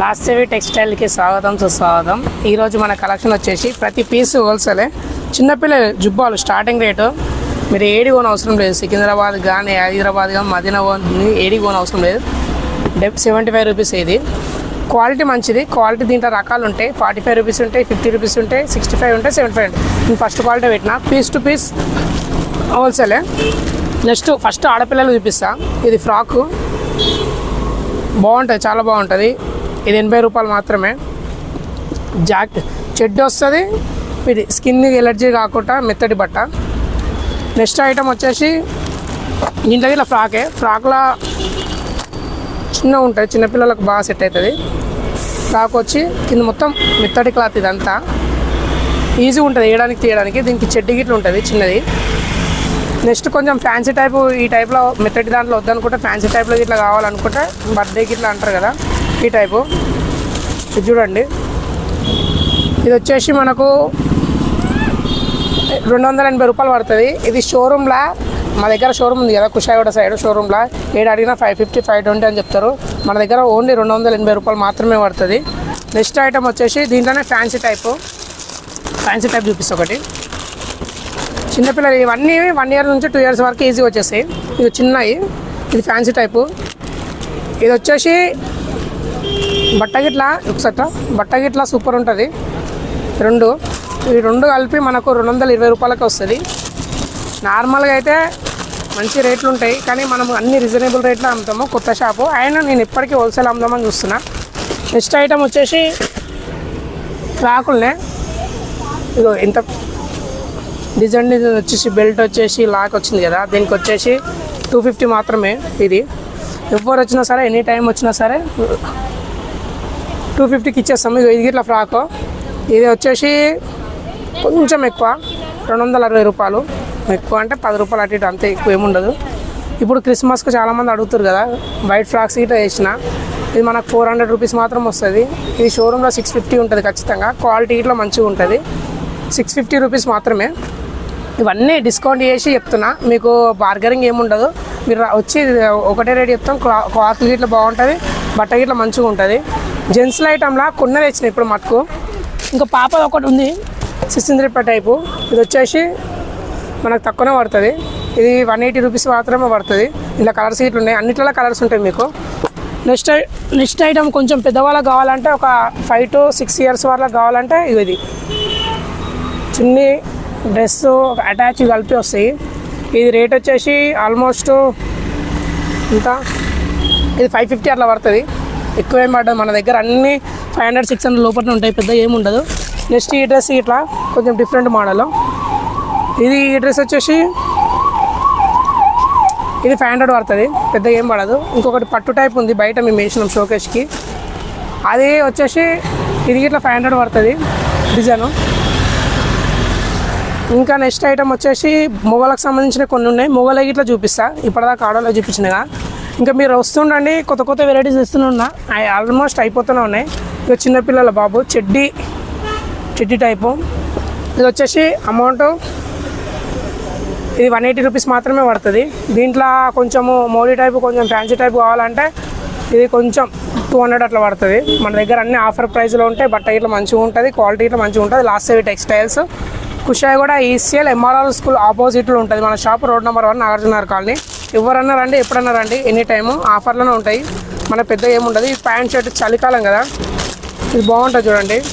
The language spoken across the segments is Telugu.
లాస్ట్ సేవి టెక్స్టైల్కి స్వాగతం సుస్వాగతం. ఈరోజు మన కలెక్షన్ వచ్చేసి ప్రతి పీస్ హోల్సేలే. చిన్నపిల్లల జుబ్బాలు స్టార్టింగ్ రేటు. మీరు ఏడి కొన అవసరం లేదు. సికింద్రాబాద్ కానీ హైదరాబాద్ కానీ మదీనాబాద్ ఏడి కొన అవసరం లేదు. డెబ్ సెవెంటీ ఫైవ్ రూపీస్ ఇది క్వాలిటీ మంచిది. క్వాలిటీ దీంట్లో రకాలు ఉంటాయి. ఫార్టీ ఫైవ్ రూపీస్ ఉంటాయి ఫిఫ్టీ రూపీస్ ఉంటాయి సిక్స్టీ ఫైవ్ ఉంటాయి సెవెంటీ ఫైవ్ ఉంటాయి. నేను ఫస్ట్ క్వాలిటీ పెట్టిన పీస్ టు పీస్ హోల్సేలే. నెక్స్ట్ ఫస్ట్ ఆడపిల్లలు చూపిస్తా. ఇది ఫ్రాకు. బాగుంటుంది చాలా బాగుంటుంది. ఇది ఎనభై రూపాయలు మాత్రమే. జాక్ చెడ్డ వస్తుంది ఇది స్కిన్ ఎలర్జీ కాకుండా మెత్తటి బట్ట. నెక్స్ట్ ఐటమ్ వచ్చేసి దీంట్లో ఇలా ఫ్రాకే. ఫ్రాక్లా చిన్న ఉంటుంది చిన్నపిల్లలకు బాగా సెట్ అవుతుంది ఫ్రాక్ వచ్చి కింద మొత్తం మెత్తటి క్లాత్ ఇదంతా. ఈజీ ఉంటుంది వేయడానికి తీయడానికి. దీనికి చెడ్డి గిట్లు ఉంటుంది చిన్నది. నెక్స్ట్ కొంచెం ఫ్యాన్సీ టైపు ఈ టైప్లో మెత్తటి దాంట్లో వద్దనుకుంటే ఫ్యాన్సీ టైప్లో ఇట్లా కావాలనుకుంటే బర్త్డేకి ఇట్లా అంటారు కదా. ఈ టైపు. ఇది చూడండి. ఇది వచ్చేసి మనకు రెండు వందల ఎనభై రూపాయలు పడుతుంది. ఇది షోరూమ్లా మా దగ్గర షోరూమ్ ఉంది కదా కుషాయిగూడ సైడ్ షోరూమ్లా ఏడు అడిగినా ఫైవ్ ఫిఫ్టీ ఫైవ్ ట్వంటీ అని చెప్తారు. మన దగ్గర ఓన్లీ రెండు వందల ఎనభై రూపాయలు మాత్రమే పడుతుంది. నెక్స్ట్ ఐటమ్ వచ్చేసి దీంట్లోనే ఫ్యాన్సీ టైపు. ఫ్యాన్సీ టైప్ చూపిస్తా ఒకటి. చిన్నపిల్లలు ఇవన్నీ వన్ ఇయర్ నుంచి టూ ఇయర్స్ వరకు ఈజీగా వచ్చేసాయి ఇది చిన్నవి. ఇది ఫ్యాన్సీ టైపు. ఇది వచ్చేసి బట్ట గిట్ల ఒకసారి బట్ట గిట్ల సూపర్ ఉంటుంది. రెండు. ఈ రెండు కలిపి మనకు రెండు వందల ఇరవై రూపాయలకి వస్తుంది. నార్మల్గా అయితే మంచి రేట్లు ఉంటాయి కానీ మనం అన్ని రీజనబుల్ రేట్లో అమ్ముతాము కొత్త షాపు అయినా నేను ఇప్పటికీ హోల్సేల్ అమ్ముదామని చూస్తున్నా. నెక్స్ట్ ఐటమ్ వచ్చేసి ఫ్రాకుల్నే. ఇదో ఎంత డిజైన్ డిజైన్ వచ్చేసి బెల్ట్ వచ్చేసి లాక్ వచ్చింది కదా దీనికి వచ్చేసి టూ ఫిఫ్టీ మాత్రమే ఇది. ఎవరు వచ్చినా సరే ఎనీ టైం వచ్చినా సరే టూ ఫిఫ్టీకి ఇచ్చేస్తాము ఇది గిట్ల ఫ్రాక్. ఇది వచ్చేసి కొంచెం ఎక్కువ రెండు వందల అరవై రూపాయలు. ఎక్కువ అంటే పది రూపాయలు అటు ఇటు అంతే ఎక్కువ ఏముండదు ఇప్పుడు క్రిస్మస్కి చాలామంది అడుగుతారు కదా వైట్ ఫ్రాక్స్ ఇట్లా వేసిన. ఇది మనకు ఫోర్ హండ్రెడ్ రూపీస్ మాత్రం వస్తుంది. ఇది షోరూంలో సిక్స్ ఫిఫ్టీ ఉంటుంది ఖచ్చితంగా. క్వాలిటీ ఇట్లా మంచిగా ఉంటుంది. సిక్స్ ఫిఫ్టీ రూపీస్ మాత్రమే. ఇవన్నీ డిస్కౌంట్ చేసి చెప్తున్నా. మీకు బార్గరింగ్ ఏముండదు మీరు వచ్చి ఒకటే రేట్ చెప్తాం. క్లా- క్లాత్ గిట్ల బాగుంటుంది. బట్ట గిట్ల మంచిగా ఉంటుంది. జెంట్స్ల ఐటమ్లా కొన్ని తెచ్చిన ఇప్పుడు మటుకు. ఇంకా పాపది ఒకటి ఉంది సిక్స్టీన్ టైపు. ఇది వచ్చేసి మనకు తక్కువనే పడుతుంది. ఇది వన్ ఎయిటీ రూపీస్ మాత్రమే పడుతుంది. ఇలా కలర్స్ ఇట్లా ఉన్నాయి. అన్నిట్లలో కలర్స్ ఉంటాయి మీకు. నెక్స్ట్ నెక్స్ట్ ఐటమ్ కొంచెం పెద్దవాళ్ళకి కావాలంటే ఒక ఫైవ్ టు సిక్స్ ఇయర్స్ వాళ్ళకి కావాలంటే ఇది చున్నీ డ్రెస్ అటాచ్ కలిపి వస్తాయి. ఇది రేట్ వచ్చేసి ఆల్మోస్ట్ ఇంకా ఇది ఫైవ్ ఫిఫ్టీ అట్లా పడుతుంది. ఎక్కువ ఏం పడదు. మన దగ్గర అన్ని ఫైవ్ హండ్రెడ్ సిక్స్ హండ్రెడ్ లోపల ఉంటాయి. పెద్ద ఏముండదు ఉండదు. నెక్స్ట్ ఈ డ్రెస్ ఇట్లా కొంచెం డిఫరెంట్ మోడల్ ఇది ఈ డ్రెస్ వచ్చేసి ఇది ఫైవ్ హండ్రెడ్ పడుతుంది. పెద్ద ఏం పడదు. ఇంకొకటి పట్టు టైప్ ఉంది. బయట మేము వేసినాం షోకేష్కి అది వచ్చేసి ఇది ఇట్లా ఫైవ్ హండ్రెడ్ పడుతుంది. డిజైను. ఇంకా నెక్స్ట్ ఐటమ్ వచ్చేసి మొగలకు సంబంధించిన కొన్ని ఉన్నాయి. మొగలకి ఇట్లా చూపిస్తా. ఇప్పటిదాకా ఆడోలో చూపించినగా. ఇంకా మీరు వస్తుండండి కొత్త కొత్త వెరైటీస్ ఇస్తున్నా ఆల్మోస్ట్ అయిపోతూనే ఉన్నాయి. ఇక చిన్నపిల్లల బాబు చెడ్డీ చెడ్డీ టైపు ఇది వచ్చేసి అమౌంట్ ఇది వన్ ఎయిటీ రూపీస్ మాత్రమే పడుతుంది. దీంట్లో కొంచెము మోడీ టైపు కొంచెం ఫ్యాన్సీ టైప్ కావాలంటే ఇది కొంచెం టూ హండ్రెడ్ అట్లా పడుతుంది. మన దగ్గర అన్ని ఆఫర్ ప్రైస్లో ఉంటాయి. బట్ట ఇట్లా మంచిగా ఉంటుంది క్వాలిటీ ఇట్లా మంచిగా ఉంటుంది. లాస్ట్ ఇవి టెక్స్టైల్స్. కుషాయి కూడా ఈసీఎల్ ఎంఆర్ఆర్ స్కూల్ ఆపోజిట్లో ఉంటుంది. మన shop road number one Nagarjunagar colony. ఎవరన్నా రండి ఎప్పుడన్నా రండి ఎనీ టైము ఆఫర్లోనే ఉంటాయి. మన పెద్ద ఏముండదు ఈ ప్యాంట్ షర్ట్ చలికాలం కదా. ఇది బాగుంటుంది చూడండి.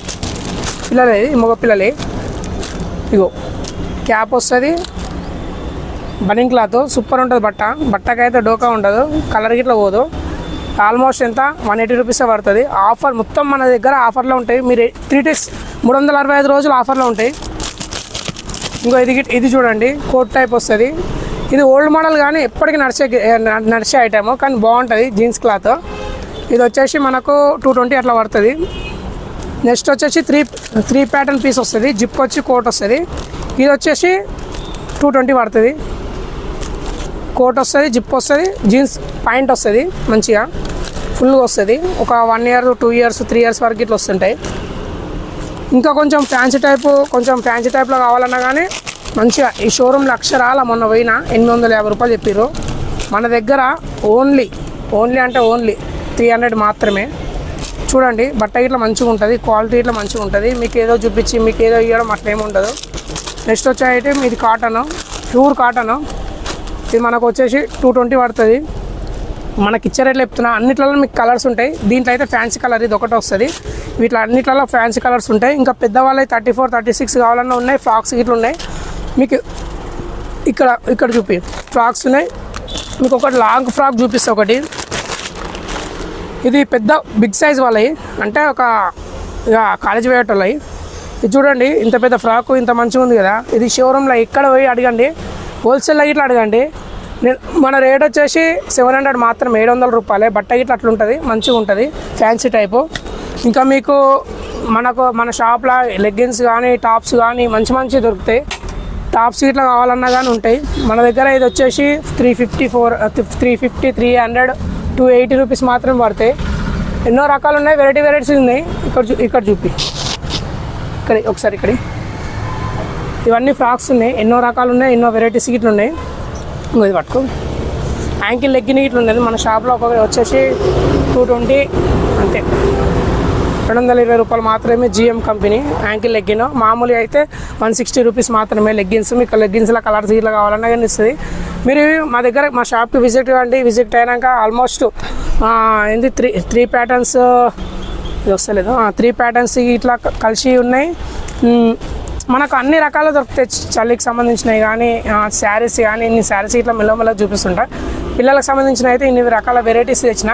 పిల్లలే మగ పిల్లలే. ఇగో క్యాప్ వస్తుంది. బనింగ్ క్లాత్ సూపర్ ఉంటుంది బట్ట. బట్టకైతే డోకా ఉండదు కలర్ గిట్లా పోదు. ఆల్మోస్ట్ ఎంత? వన్ ఎయిటీ రూపీస్ పడుతుంది. ఆఫర్ మొత్తం మన దగ్గర ఆఫర్లో ఉంటాయి. మీరు త్రీ డేస్ మూడు వందల అరవై ఐదు రోజులు ఆఫర్లో ఉంటాయి. ఇంకో ఇది గిట్- ఇది చూడండి. కోట్ టైప్ వస్తుంది. ఇది ఓల్డ్ మోడల్ కానీ ఎప్పటికీ నడిచే నడిచే ఐటమ్ కానీ బాగుంటుంది జీన్స్ క్లాత్ ఇది వచ్చేసి మనకు టూ ట్వంటీ అట్లా పడుతుంది. నెక్స్ట్ వచ్చేసి త్రీ త్రీ ప్యాటర్న్ పీస్ వస్తుంది. జిప్ వచ్చి కోట్ వస్తుంది. ఇది వచ్చేసి టూ ట్వంటీ పడుతుంది. కోట్ వస్తుంది జిప్ వస్తుంది జీన్స్ పాయింట్ వస్తుంది మంచిగా. ఫుల్గా వస్తుంది. ఒక one year two years three years వరకు ఇట్లా వస్తుంటాయి. ఇంకా కొంచెం ఫ్యాన్సీ టైపు కొంచెం ఫ్యాన్సీ టైప్లో కావాలన్నా కానీ మంచిగా ఈ షోరూంలో అక్షరాల మొన్న పోయిన ఎనిమిది వందల యాభై రూపాయలు చెప్పారు మన దగ్గర ఓన్లీ ఓన్లీ అంటే ఓన్లీ త్రీ హండ్రెడ్ మాత్రమే. చూడండి బట్ట ఇట్లా మంచిగా ఉంటుంది క్వాలిటీ ఇట్లా మంచిగా ఉంటుంది. మీకు ఏదో చూపించి మీకు ఏదో ఇవ్వడం అట్లా ఏమి ఉండదు. నెక్స్ట్ వచ్చి మీది కాటన్ ప్యూర్ కాటన్ ఇది మనకు వచ్చేసి టూ ట్వంటీ పడుతుంది. మనకి ఇచ్చే రేట్లు చెప్తున్నా అన్నిట్లలో మీకు కలర్స్ ఉంటాయి. దీంట్లో అయితే ఫ్యాన్సీ కలర్ ఇది ఒకటి వస్తుంది. వీటిలో అన్నిట్లలో ఫ్యాన్సీ కలర్స్ ఉంటాయి. ఇంకా పెద్దవాళ్ళు థర్టీ ఫోర్ థర్టీ సిక్స్ కావాలన్నా ఉన్నాయి ఫ్రాక్స్ ఇట్లా ఉన్నాయి. మీకు ఇక్కడ ఇక్కడ చూపి. ఫ్రాక్స్ ఉన్నాయి. మీకు ఒకటి లాంగ్ ఫ్రాక్ చూపిస్తా ఒకటి. ఇది పెద్ద బిగ్ సైజ్ వాళ్ళవి. అంటే ఒక ఇక కాలేజ్ పోయేటోళ్ళవి ఇది చూడండి ఇంత పెద్ద ఫ్రాక్ ఇంత మంచిగా ఉంది కదా. ఇది షోరూంలో ఎక్కడ పోయి అడగండి. హోల్సేల్లో ఇట్లా అడగండి. నేను మన రేట్ వచ్చేసి సెవెన్ హండ్రెడ్ మాత్రం ఏడు వందల రూపాయలే. బట్ట ఇట్లా అట్లా ఉంటుంది. మంచిగా ఉంటుంది. ఫ్యాన్సీ టైపు ఇంకా మీకు మనకు మన షాప్లో లెగ్గిన్స్ కానీ టాప్స్ కానీ మంచి మంచి దొరుకుతాయి. టాప్స్ సీట్లు కావాలన్నా కానీ ఉంటాయి. మన దగ్గర ఇది వచ్చేసి three fifty four three fifty three hundred two eighty rupees మాత్రమే పడతాయి. ఎన్నో రకాలు ఉన్నాయి. వెరైటీ వెరైటీస్ ఉన్నాయి. ఇక్కడ చూ ఇక్కడ చూపి. ఇక్కడ ఒకసారి ఇక్కడ. ఇవన్నీ ఫ్రాక్స్ ఉన్నాయి. ఎన్నో రకాలు ఉన్నాయి. ఎన్నో వెరైటీస్ సీట్లు ఉన్నాయి. ఇంకో ఇది పట్టుకో. యాంకిల్ లెగ్గిన ఇట్లు ఉండేది మన షాప్లో ఒక వచ్చేసి టూ ట్వంటీ అంతే. రెండు వందల ఇరవై రూపాయలు మాత్రమే జిఎం కంపెనీ యాంకిల్ లెగ్గిన్ మామూలుగా అయితే వన్ సిక్స్టీ రూపీస్ మాత్రమే లెగ్గిన్స్ మీకు లెగ్గిన్స్లో కలర్స్ ఇట్లా కావాలన్నా కానీ ఇస్తుంది. మీరు మా దగ్గర మా షాప్కి విజిట్ కావండి విజిట్ అయినాక ఆల్మోస్ట్ ఏంది త్రీ త్రీ ప్యాటర్న్స్ ఇది వస్తలేదు. త్రీ ప్యాటర్న్స్ ఇట్లా కలిసి ఉన్నాయి. మనకు అన్ని రకాలు దొరుకుతాయి చలికి సంబంధించినవి కానీ శారీస్ కానీ ఇన్ని శారీస్ ఇట్లా మెల్లమెల్ల చూపిస్తుంటా. పిల్లలకు సంబంధించిన అయితే ఇన్ని రకాల వెరైటీస్ తెచ్చిన.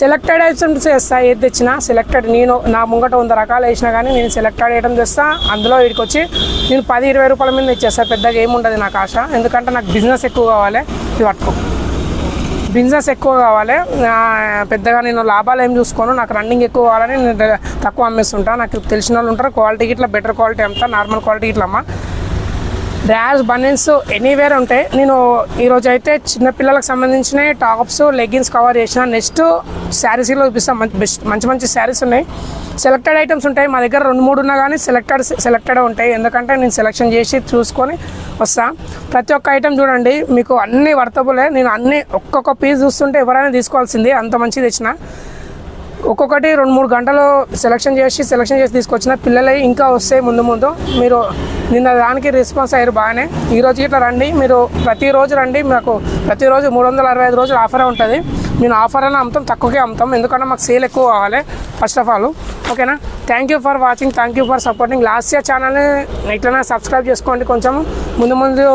సెలెక్టెడ్ ఐటమ్స్ చేస్తా ఏది తెచ్చినా సెలెక్టెడ్ నేను నా ముంగట వంద రకాలు వేసినా కానీ నేను సెలెక్టెడ్ ఐటమ్ తెస్తా అందులో వీడికి వచ్చి నేను పది ఇరవై రూపాయల మీద ఇచ్చేస్తా. పెద్దగా ఏముండదు నాకు ఆశ. ఎందుకంటే నాకు బిజినెస్ ఎక్కువ కావాలి ఇది పట్టుకో. బిజినెస్ ఎక్కువ కావాలి పెద్దగా నేను లాభాలు ఏం చూసుకోను. నాకు రన్నింగ్ ఎక్కువ కావాలని నేను తక్కువ అమ్మేస్తుంటా. నాకు తెలిసిన వాళ్ళు ఉంటారు క్వాలిటీ ఇట్లా బెటర్ క్వాలిటీ అమ్ముతా నార్మల్ క్వాలిటీ ఇట్లా అమ్మ. ర్యాష్ బనిన్స్ ఎనీవేర్ ఉంటాయి నేను ఈరోజు అయితే చిన్నపిల్లలకు సంబంధించిన టాప్స్ లెగ్గిన్స్ కవర్ చేసిన. నెక్స్ట్ శారీస్లో చూపిస్తాను మంచి బెస్ట్ మంచి మంచి శారీస్ ఉన్నాయి. సెలెక్టెడ్ ఐటమ్స్ ఉంటాయి. మా దగ్గర రెండు మూడు ఉన్నా కానీ సెలెక్టెడ్ సెలెక్టెడ్ ఉంటాయి. ఎందుకంటే నేను సెలెక్షన్ చేసి చూసుకొని వస్తా. ప్రతి ఒక్క ఐటమ్ చూడండి. మీకు అన్ని వర్తబులే నేను అన్ని ఒక్కొక్క పీస్ చూస్తుంటే ఎవరైనా తీసుకోవాల్సింది. అంత మంచిది తెచ్చిన. ఒక్కొక్కటి రెండు మూడు గంటలు సెలెక్షన్ చేసి సెలెక్షన్ చేసి తీసుకొచ్చిన పిల్లలే ఇంకా వస్తాయి ముందు ముందు. మీరు నిన్న దానికి రెస్పాన్స్ అయ్యారు బాగానే. ఈరోజు ఇట్లా రండి మీరు ప్రతిరోజు రండి మాకు ప్రతిరోజు మూడు వందల అరవై ఐదు రోజులు ఆఫరే ఉంటుంది. నేను ఆఫర్ అని అమ్ముతాం తక్కువకే అమ్ముతాం. ఎందుకంటే మాకు సేల్ ఎక్కువ కావాలి ఫస్ట్ ఆఫ్ ఆల్ ఓకేనా thank you for watching thank you for supporting last year ఛానల్ని ఇట్లనే సబ్స్క్రైబ్ చేసుకోండి కొంచెం. ముందు ముందు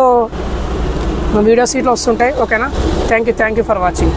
వీడియోస్ ఇట్లా వస్తుంటాయి. ఓకేనా thank you thank you for watching